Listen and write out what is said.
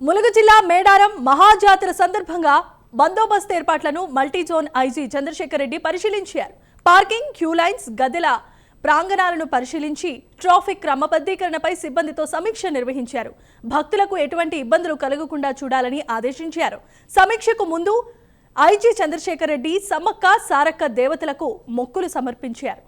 ములుగు జిల్లా మేడారం మహాజాతర సందర్భంగా బందోబస్తు ఏర్పాట్లను multi zone IG Chandrasekhar Reddy పరిశీలించారు. పార్కింగ్ క్యూ లైన్స్ గదిల ప్రాంగణాలను పరిశీలించి ట్రాఫిక్ క్రమబద్ధీకరణపై సిబ్బందితో సమీక్ష నిర్వహించారు. భక్తులకు ఎటువంటి ఇబ్బందులు కలగకుండా చూడాలని ఆదేశించారు. సమీక్షకు ముందు ఐజీ చంద్రశేఖర్ రెడ్డి సమ్మక్క సారక్క దేవతలకు మొక్కులు సమర్పించారు.